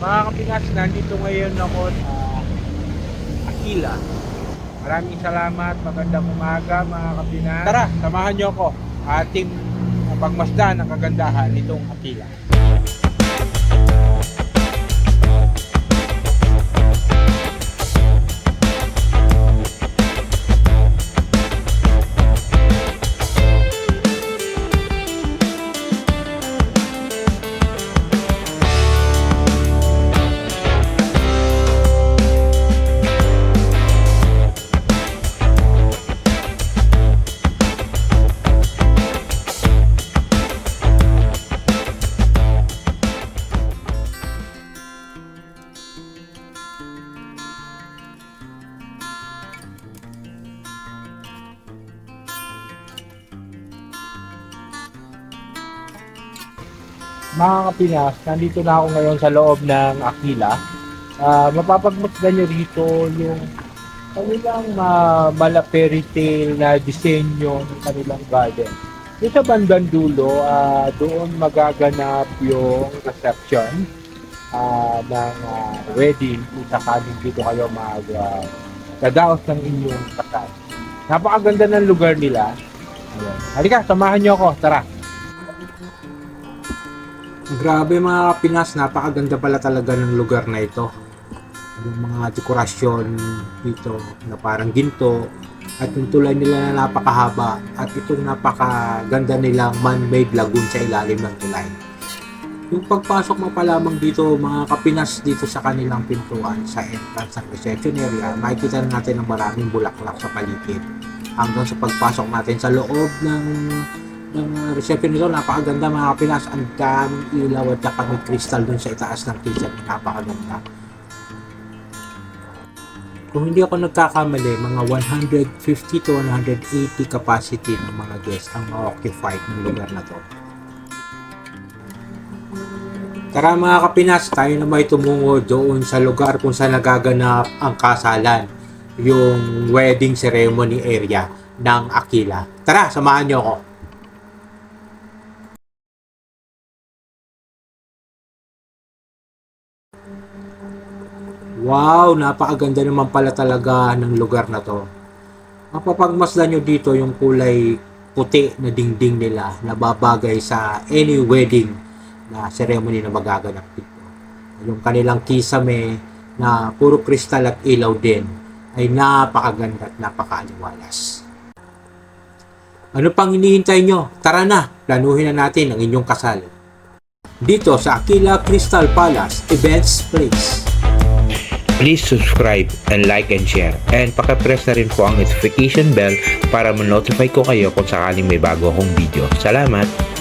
mga kapinas, nandito ngayon ako sa Aquila. Maraming salamat, magandang umaga mga kapinas. Tara, samahan niyo ako. Ating pagmasdan ng kagandahan nitong Aquila. Mga kapinas, nandito na ako ngayon sa loob ng Aquila. Ah, mapapagmasdan nyo rito yung kanilang uh, mala fairy tale na disenyo ng kanilang garden. Yung sa bandang dulo, ah, doon magaganap yung reception ah, ng ah, wedding kung sakaling dito kayo mag uh, dadaos ng inyong kasal. Napakaganda ng lugar nila. Ayan. Halika, samahan nyo ako. Tara. Grabe mga Pinas, napakaganda pala talaga ng lugar na ito. Yung mga dekorasyon dito na parang ginto at yung tulay nila na napakahaba at itong napakaganda nilang man-made lagoon sa ilalim ng tulay. Yung pagpasok mo pa lamang dito, mga kapinas dito sa kanilang pintuan sa entrance ng reception area, makikita na natin ang maraming bulaklak sa paligid. Hanggang sa pagpasok natin sa loob ng ng reception nito, napakaganda mga kapinas. Ang daming ilaw at saka may crystal dun sa itaas ng kitchen. Napakaganda. Kung hindi ako nagkakamali, mga 150 to 180 capacity ng mga guests ang ma-occupied ng lugar na to. Tara mga kapinas, tayo na may tumungo doon sa lugar kung saan nagaganap ang kasalan, yung wedding ceremony area ng Aquila. Tara, samahan niyo ako. Wow, napakaganda naman pala talaga ng lugar na to. Mapapagmasdan nyo dito yung kulay puti na dingding nila na babagay sa any wedding na ceremony na magaganap dito. Yung kanilang kisame na puro kristal at ilaw din ay napakaganda at napakaaliwalas. Ano pang hinihintay nyo? Tara na, planuhin na natin ang inyong kasal. Dito sa Aquila Crystal Palace Events Place. Please subscribe and like and share. And pakipress na rin po ang notification bell para ma-notify ko kayo kung sakaling may bago akong video. Salamat!